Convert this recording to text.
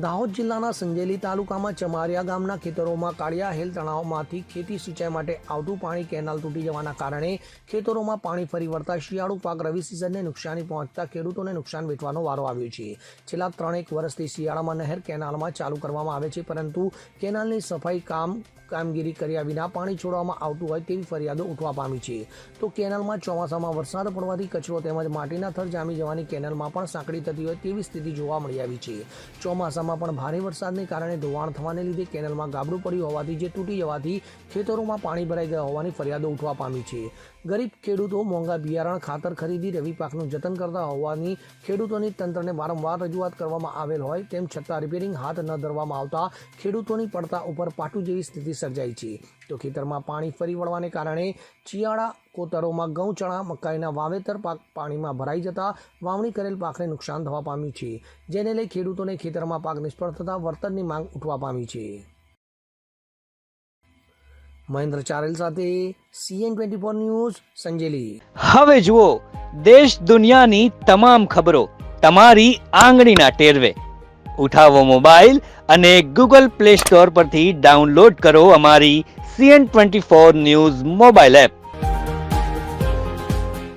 દાહોદ જિલ્લાના સંજેલી તાલુકામાં ચમારિયા ગામના ખેતરોમાં કાળિયા હેલ તળાવમાંથી ખેતી સિંચાઈ માટે આવતું પાણી કેનાલ તૂટી જવાના કારણે ખેતરોમાં પાણી ફરી વળતા શિયાળુ પાક રવિ સિઝનને નુકસાની પહોંચતા ખેડૂતોને નુકસાન વેઠવાનો વારો આવ્યો છે. છેલ્લા ત્રણેક વર્ષથી શિયાળામાં નહેર કેનાલમાં ચાલુ કરવામાં આવે છે, પરંતુ કેનાલની સફાઈ કામ કામગીરી કર્યા વિના પાણી છોડવામાં આવતું હોય તેવી ફરિયાદો ઉઠવા પામી છે. તો કેનાલમાં ચોમાસામાં વરસાદ પડવાથી કચરો તેમજ માટીના થર જામી જવાની કેનાલમાં પણ સાંકડી થતી હોય તેવી સ્થિતિ જોવા મળી આવી છે. ચોમાસામાં પણ ભારે વરસાદને કારણે ધોવાણ થવાને લીધે કેનલમાં ગાબડું પડ્યું હોવાથી જે તૂટી જવાથી ખેતરોમાં પાણી ભરાઈ ગયા હોવાની ફરિયાદો ઉઠવા પામી છે. ગરીબ ખેડૂતો મોંઘા બિયારણ, ખાતર ખરીદી, રવિ પાકનું જતન કરતા હોવાની ખેડૂતોની તંત્રને વારંવાર રજૂઆત કરવામાં આવેલ હોય તેમ છતાં રિપેરિંગ હાથ ન ધરવામાં આવતા ખેડૂતોની પડતા ઉપર પાટું જેવી સ્થિતિ સર્જાઈ છે. તો ખેતરમાં પાણી ફરી વળવાને કારણે ચિયાળા કોતરોમાં ઘઉં, ચણા, મકાઈના વાવેતર પાક પાણીમાં ભરાઈ જતા વાવણી કરેલ પાકને નુકસાન થવા પામ્યું છે, જેને લઈ ખેડૂતોને ખેતરમાં પાક નિષ્ફળ થતા વળતરની માંગ ઉઠવા પામી છે. મહેન્દ્ર ચારેલ સાથે CN twenty four news Sanjeli હવે જુઓ, દેશ દુનિયાની તમામ ખબરો તમારી આંગળીના ટેરવે. ઉઠાવો મોબાઈલ અને ગૂગલ પ્લે સ્ટોર પરથી ડાઉનલોડ કરો અમારી CN twenty four news mobile app.